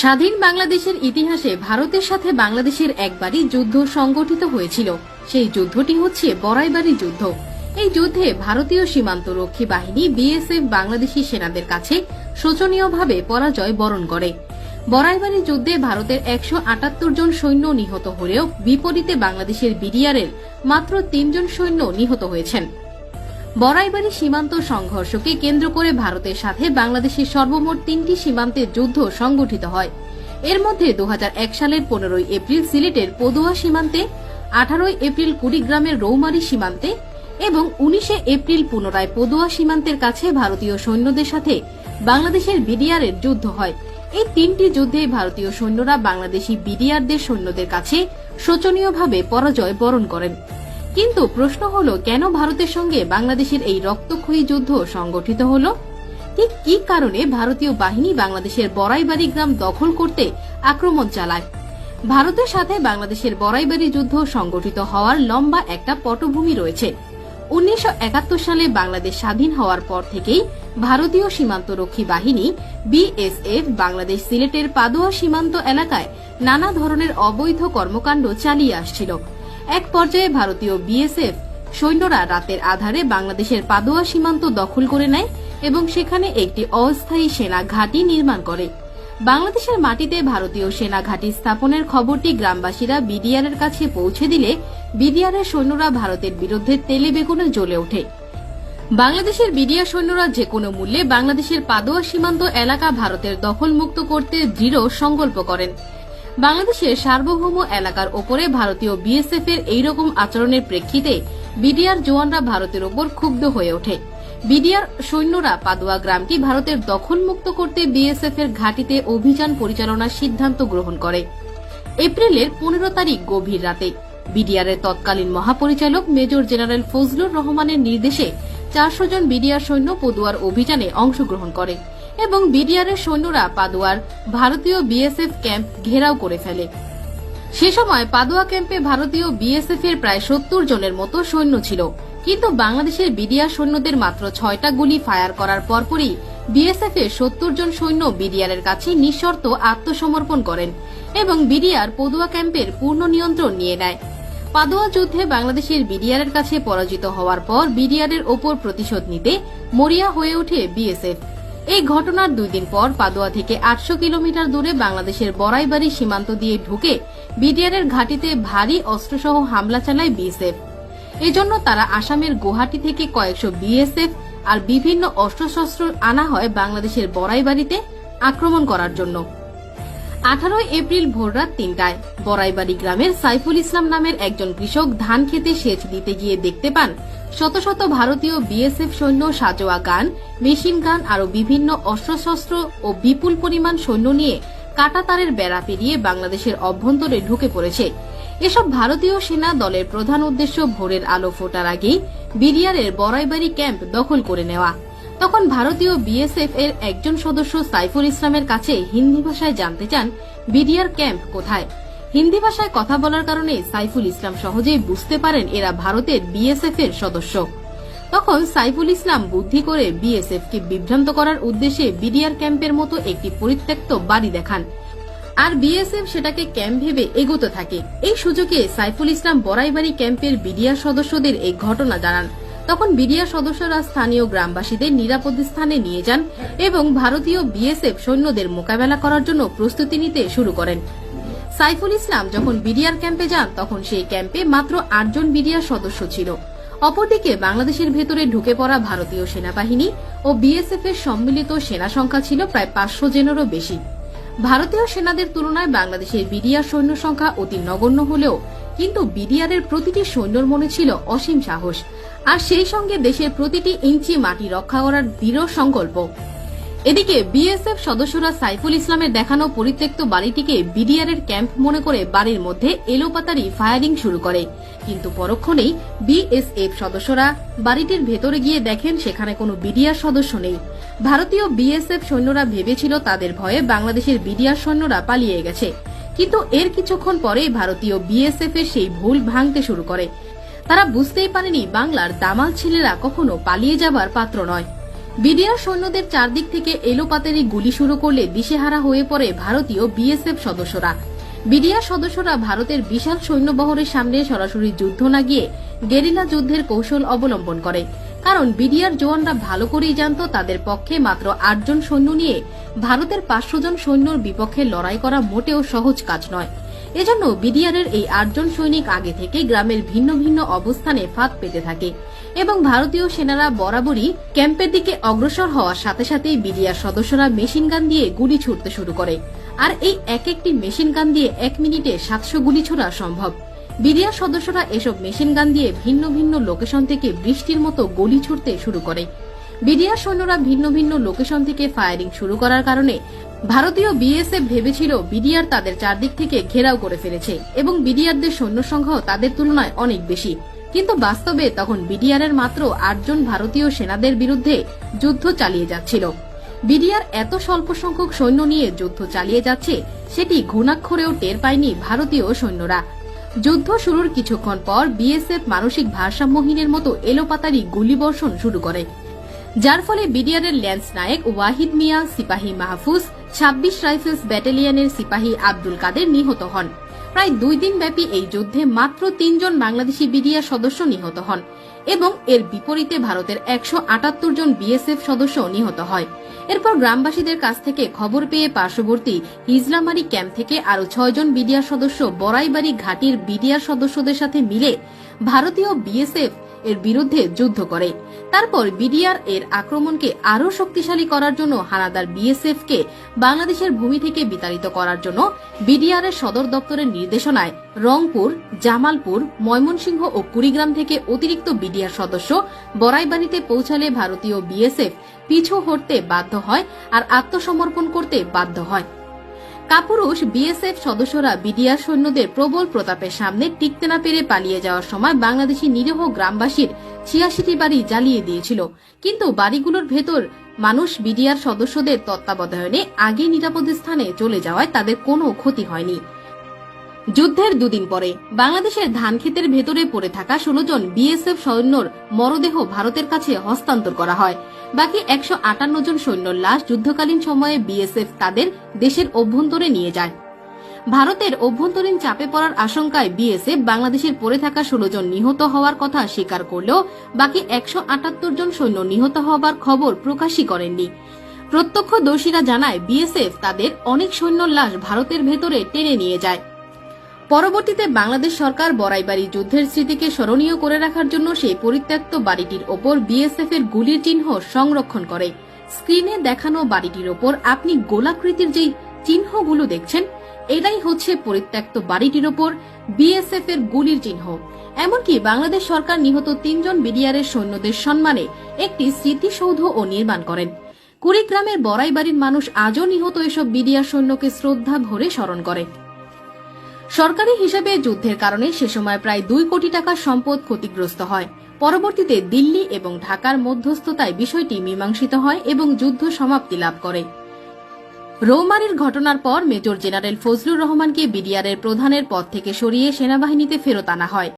স্বাধীন বাংলাদেশের ইতিহাসে ভারতের সাথে বাংলাদেশের একবারই যুদ্ধ সংগঠিত হয়েছিল। সেই যুদ্ধটি হচ্ছে বড়াইবাড়ি যুদ্ধ। এই যুদ্ধে ভারতীয় সীমান্ত রক্ষী বাহিনী বিএসএফ বাংলাদেশি সেনাদের কাছে শোচনীয়ভাবে পরাজয় বরণ করে। বড়াইবাড়ি যুদ্ধে ভারতের একশো আটাত্তর জন সৈন্য নিহত হলেও বিপরীতে বাংলাদেশের বিডিআরের মাত্র তিনজন সৈন্য নিহত হয়েছেন। বড়াইবাড়ি সীমান্ত সংঘর্ষকে কেন্দ্র করে ভারতের সাথে বাংলাদেশের সর্বমোট তিনটি সীমান্তের যুদ্ধ সংগঠিত হয়। এর মধ্যে দু হাজার এক সালের পনেরোই এপ্রিল সিলেটের পদুয়া সীমান্তে, আঠারোই এপ্রিল কুড়িগ্রামের রৌমারি সীমান্তে এবং উনিশে এপ্রিল পুনরায় পদুয়া সীমান্তের কাছে ভারতীয় সৈন্যদের সাথে বাংলাদেশের বিডিআরের যুদ্ধ হয়। এই তিনটি যুদ্ধে ভারতীয় সৈন্যরা বাংলাদেশি বিডিআরদের সৈন্যদের কাছে শোচনীয়ভাবে পরাজয় বরণ করেন। কিন্তু প্রশ্ন হল, কেন ভারতের সঙ্গে বাংলাদেশের এই রক্তক্ষয়ী যুদ্ধ সংগঠিত হল? ঠিক কি কারণে ভারতীয় বাহিনী বাংলাদেশের বড়াইবাড়ি গ্রাম দখল করতে আক্রমণ চালায়? ভারতের সাথে বাংলাদেশের বড়াইবাড়ি যুদ্ধ সংগঠিত হওয়ার লম্বা একটা পটভূমি রয়েছে। উনিশশো একাত্তর সালে বাংলাদেশ স্বাধীন হওয়ার পর থেকেই ভারতীয় সীমান্তরক্ষী বাহিনী বিএসএফ, বাংলাদেশ সিলেটের পাদুয়া সীমান্ত এলাকায় নানা ধরনের অবৈধ কর্মকাণ্ড চালিয়ে আসছিল। এক পর্যায়ে ভারতীয় বিএসএফ সৈন্যরা রাতের আধারে বাংলাদেশের পাদুয়া সীমান্ত দখল করে নেয় এবং সেখানে একটি অস্থায়ী সেনা ঘাঁটি নির্মাণ করে। বাংলাদেশের মাটিতে ভারতীয় সেনা ঘাঁটি স্থাপনের খবরটি গ্রামবাসীরা বিডিআর এর কাছে পৌঁছে দিলে বিডিআর এর সৈন্যরা ভারতের বিরুদ্ধে তেলে বেগুনে জ্বলে ওঠে। বাংলাদেশের বিডিআর সৈন্যরা যে কোনো মূল্যে বাংলাদেশের পাদোয়া সীমান্ত এলাকা ভারতের দখলমুক্ত করতে দৃঢ় সংকল্প করেন। বাংলাদেশের সার্বভৌম এলাকার ওপরে ভারতীয় বিএসএফ এর এইরকম আচরণের প্রেক্ষিতে বিডিআর জওয়ানরা ভারতের ওপর ক্ষুব্ধ হয়ে ওঠে। বিডিআর সৈন্যরা পাদুয়া গ্রামটি ভারতের দখলমুক্ত করতে বিএসএফ এর ঘাঁটিতে অভিযান পরিচালনার সিদ্ধান্ত গ্রহণ করে। এপ্রিলের পনেরো তারিখ গভীর রাতে বিডিআর এর তৎকালীন মহাপরিচালক মেজর জেনারেল ফজলুর রহমানের নির্দেশে চারশো জন বিডিআর সৈন্য পদুয়ার অভিযানে অংশগ্রহণ করে। এবং বিডিআর এর সৈন্যরা পাদুয়ার ভারতীয় বিএসএফ ক্যাম্প ঘেরাও করে ফেলে। সে সময় পাদুয়া ক্যাম্পে ভারতীয় বিএসএফ এর প্রায় সত্তর জনের মতো সৈন্য ছিল। কিন্তু বাংলাদেশের বিডিআর সৈন্যদের মাত্র ছয়টা গুলি ফায়ার করার পরপরই বিএসএফ এর সত্তর জন সৈন্য বিডিআর এর কাছে নিঃশর্ত আত্মসমর্পণ করেন এবং বিডিআর পদুয়া ক্যাম্পের পূর্ণ নিয়ন্ত্রণ নিয়ে নেয়। পাদোয়া যুদ্ধে বাংলাদেশের বিডিআর কাছে পরাজিত হওয়ার পর বিডিআর এর ওপর প্রতিশোধ নিতে মরিয়া হয়ে ওঠে বিএসএফ। এই ঘটনার দুই দিন পর পাদোয়া থেকে আটশো কিলোমিটার দূরে বাংলাদেশের বড়াইবাড়ি সীমান্ত দিয়ে ঢুকে বিডিআর এর ঘাঁটিতে ভারী অস্ত্রসহ হামলা চালায় বিএসএফ। এজন্য তারা আসামের গুয়াহাটি থেকে কয়েকশো বিএসএফ আর বিভিন্ন অস্ত্রশস্ত্র আনা হয় বাংলাদেশের বড়াইবাড়িতে আক্রমণ করার জন্য। আঠারোই এপ্রিল ভোররাত তিনটায় বড়াইবাড়ি গ্রামের সাইফুল ইসলাম নামের একজন কৃষক ধান খেতে সেচ দিতে গিয়ে দেখতে পান শত শত ভারতীয় বিএসএফ সৈন্য সাজোয়া গান, মেশিন গান আরও বিভিন্ন অস্ত্রশস্ত্র ও বিপুল পরিমাণ সৈন্য নিয়ে কাটাতারের বেড়া পেরিয়ে বাংলাদেশের অভ্যন্তরে ঢুকে পড়েছে। এসব ভারতীয় সেনা দলের প্রধান উদ্দেশ্য ভোরের আলো ফোটার আগেই বিডিআরের বড়াইবাড়ি ক্যাম্প দখল করে নেওয়া। তখন ভারতীয় বিএসএফ এর একজন সদস্য সাইফুল ইসলামের কাছে হিন্দি ভাষায় জানতে চান বিডিআর ক্যাম্প কোথায়? হিন্দি ভাষায় কথা বলার কারণে সাইফুল ইসলাম সহজেই বুঝতে পারেন এরা ভারতের বিএসএফ এর সদস্য। তখন সাইফুল ইসলাম বুদ্ধি করে বিএসএফ কে বিভ্রান্ত করার উদ্দেশ্যে বিডিআর ক্যাম্পের মতো একটি পরিত্যক্ত বাড়ি দেখান। আর বিএসএফ সেটাকে ক্যাম্প ভেবে এগোতে থাকে। এই সুযোগে সাইফুল ইসলাম বড়াইবাড়ি ক্যাম্পের বিডিআর সদস্যদের এই ঘটনা জানান। তখন বিডিআর সদস্যরা স্থানীয় গ্রামবাসীদের নিরাপদ স্থানে নিয়ে যান এবং ভারতীয় বিএসএফ সৈন্যদের মোকাবেলা করার জন্য প্রস্তুতি নিতে শুরু করেন। সাইফুল ইসলাম যখন বিডিআর ক্যাম্পে যান, তখন সেই ক্যাম্পে মাত্র আটজন বিডিআর সদস্য ছিল। অপরদিকে বাংলাদেশের ভেতরে ঢুকে পড়া ভারতীয় সেনাবাহিনী ও বিএসএফ এর সম্মিলিত সেনা সংখ্যা ছিল প্রায় পাঁচশো জনেরও বেশি। ভারতীয় সেনাদের তুলনায় বাংলাদেশের বিডিআর সৈন্য সংখ্যা অতি নগণ্য হলেও কিন্তু বিডিআর এর প্রতিটি সৈন্যর মনে ছিল অসীম সাহস। আর সেই সঙ্গে দেশের প্রতিটি ইঞ্চি মাটি রক্ষা করার দৃঢ় সংকল্প। এদিকে বিএসএফ সদস্যরা সাইফুল ইসলামের দেখানো পরিত্যক্ত বাড়িটিকে বিডিআর এর ক্যাম্প মনে করে বাড়ির মধ্যে এলোপাতারি ফায়ারিং শুরু করে। কিন্তু পরক্ষণেই বিএসএফ সদস্যরা বাড়িটির ভেতরে গিয়ে দেখেন সেখানে কোনো বিডিআর সদস্য নেই। ভারতীয় বিএসএফ সৈন্যরা ভেবেছিল তাদের ভয়ে বাংলাদেশের বিডিআর সৈন্যরা পালিয়ে গেছে। কিন্তু এর কিছুক্ষণ পরেই ভারতীয় বিএসএফ এর সেই ভুল ভাঙতে শুরু করে। তারা বুঝতেই পারেনি বাংলার দামাল ছেলেরা কখনো পালিয়ে যাবার পাত্র নয়। বিডিআর সৈন্যদের চারদিক থেকে এলোপাতারি গুলি শুরু করলে দিশেহারা হয়ে পড়ে ভারতীয় বিএসএফ সদস্যরা। বিডিআর সদস্যরা ভারতের বিশাল সৈন্যবহরের সামনে সরাসরি যুদ্ধ না গিয়ে গেরিলা যুদ্ধের কৌশল অবলম্বন করে। কারণ বিডিআর জওয়ানরা ভালো করেই জানত তাদের পক্ষে মাত্র আটজন সৈন্য নিয়ে ভারতের পাঁচশো জন সৈন্যর বিপক্ষে লড়াই করা মোটেও সহজ কাজ নয়। এজন্য বিডিআরের এই আটজন সৈনিক আগে থেকে গ্রামের ভিন্ন ভিন্ন অবস্থানে ফাঁদ পেতে থাকে এবং ভারতীয় সেনারা বরাবরই ক্যাম্পের দিকে অগ্রসর হওয়ার সাথে সাথেই বিডিআর সদস্যরা মেশিন গান দিয়ে গুলি ছুটতে শুরু করে। আর এই এক একটি মেশিন গান দিয়ে এক মিনিটে সাতশো গুলি ছোড়া সম্ভব। বিডিআর সদস্যরা এসব মেশিন গান দিয়ে ভিন্ন ভিন্ন লোকেশন থেকে বৃষ্টির মতো গুলি ছুটতে শুরু করে। বিডিআর সৈন্যরা ভিন্ন ভিন্ন লোকেশন থেকে ফায়ারিং শুরু করার কারণে ভারতীয় বিএসএফ ভেবেছিল বিডিআর তাদের চারদিক থেকে ঘেরাও করে ফেলেছে এবং বিডিআরদের সৈন্য সংখ্যাও তাদের তুলনায় অনেক বেশি। কিন্তু বাস্তবে তখন বিডিআর এর মাত্র আটজন ভারতীয় সেনাদের বিরুদ্ধে যুদ্ধ চালিয়ে যাচ্ছিল। বিডিআর এত স্বল্প সংখ্যক সৈন্য নিয়ে যুদ্ধ চালিয়ে যাচ্ছে, সেটি ঘুণাক্ষরেও টের পায়নি ভারতীয় সৈন্যরা। যুদ্ধ শুরুর কিছুক্ষণ পর বিএসএফ মানসিক ভারসাম্যহীনের মতো এলোপাতারি গুলিবর্ষণ শুরু করে। যার ফলে বিডিআরের ল্যান্স নায়েক ওয়াহিদ মিয়া, সিপাহী মাহফুজ, ছাব্বিশ রাইফেলস ব্যাটালিয়নের সিপাহী আব্দুল কাদের নিহত হন। প্রায় দুই দিন ব্যাপী এই যুদ্ধে মাত্র তিনজন বাংলাদেশি বিডিআর সদস্য নিহত হন এবং এর বিপরীতে ভারতের একশো আটাত্তর জন বিএসএফ সদস্য নিহত হয়। এরপর গ্রামবাসীদের কাছ থেকে খবর পেয়ে পার্শ্ববর্তী ইসলামারি ক্যাম্প থেকে আরও ছয়জন বিডিআর সদস্য বড়াইবাড়ি ঘাটির বিডিআর সদস্যদের সাথে মিলে ভারতীয় বিএসএফ এর বিরুদ্ধে যুদ্ধ করে। তারপর বিডিআর এর আক্রমণকে আরও শক্তিশালী করার জন্য হানাদার বিএসএফ কে বাংলাদেশের ভূমি থেকে বিতাড়িত করার জন্য বিডিআর এর সদর দপ্তরের নির্দেশনায় রংপুর, জামালপুর, ময়মনসিংহ ও কুড়িগ্রাম থেকে অতিরিক্ত বিডিআর সদস্য বড়াইবাড়িতে পৌঁছালে ভারতীয় বিএসএফ পিছু হটতে বাধ্য হয় আর আত্মসমর্পণ করতে বাধ্য হয়। কাপুরুষ বিএসএফ সদস্যরা বিডিআর সৈন্যদের প্রবল প্রতাপের সামনে টিকতে না পেরে পালিয়ে যাওয়ার সময় বাংলাদেশি নিরীহ গ্রামবাসীর ছিয়াশিটি বাড়ি জ্বালিয়ে দিয়েছিল। কিন্তু বাড়িগুলোর ভেতর মানুষ বিডিআর সদস্যদের তত্ত্বাবধানে আগে নিরাপদ স্থানে চলে যাওয়ায় তাদের কোনো ক্ষতি হয়নি। যুদ্ধের দুদিন পরে বাংলাদেশের ধান ক্ষেতের ভেতরে পড়ে থাকা ষোলো জন বিএসএফ সৈন্যর মরদেহ ভারতের কাছে হস্তান্তর করা হয়। বাকি একশো আটান্ন জন সৈন্যর লাশ যুদ্ধকালীন সময়ে বিএসএফ তাদের দেশের অভ্যন্তরে নিয়ে যায়। ভারতের অভ্যন্তরীণ চাপে পড়ার আশঙ্কায় বিএসএফ বাংলাদেশের পড়ে থাকা ষোলো জন নিহত হওয়ার কথা স্বীকার করলেও বাকি একশো আটাত্তর জন সৈন্য নিহত হওয়ার খবর প্রকাশই করেননি। প্রত্যক্ষদর্শীরা জানায়, বিএসএফ তাদের অনেক সৈন্যর লাশ ভারতের ভেতরে টেনে নিয়ে যায়। পরবর্তীতে বাংলাদেশ সরকার বড়াইবাড়ি যুদ্ধের স্মৃতিকে স্মরণীয় করে রাখার জন্য সেই পরিত্যক্ত বাড়িটির ওপর বিএসএফ এর গুলির চিহ্ন সংরক্ষণ করে। স্ক্রিনে দেখানো বাড়িটির ওপর আপনি গোলাকৃতির যেই চিহ্নগুলো দেখছেন, এটাই হচ্ছে পরিত্যক্ত বাড়িটির ওপর বিএসএফ এর গুলির চিহ্ন। এমনকি বাংলাদেশ সরকার নিহত তিনজন বিডিআরের সৈন্যদের সম্মানে একটি স্মৃতিসৌধ ও নির্মাণ করেন। কুড়িগ্রামের বড়াইবাড়ির মানুষ আজও নিহত এসব বিডিআর সৈন্যকে শ্রদ্ধা ভরে স্মরণ করে। সরকারি হিসাবে যুদ্ধের কারণে সে সময় প্রায় দুই কোটি টাকার সম্পদ ক্ষতিগ্রস্ত হয়। পরবর্তীতে দিল্লি এবং ঢাকার মধ্যস্থতায় বিষয়টি মীমাংসিত হয় এবং যুদ্ধ সমাপ্তি লাভ করে। রৌমারির ঘটনার পর মেজর জেনারেল ফজলুর রহমানকে বিডিআরের প্রধানের পদ থেকে সরিয়ে সেনাবাহিনীতে ফেরত আনা হয়।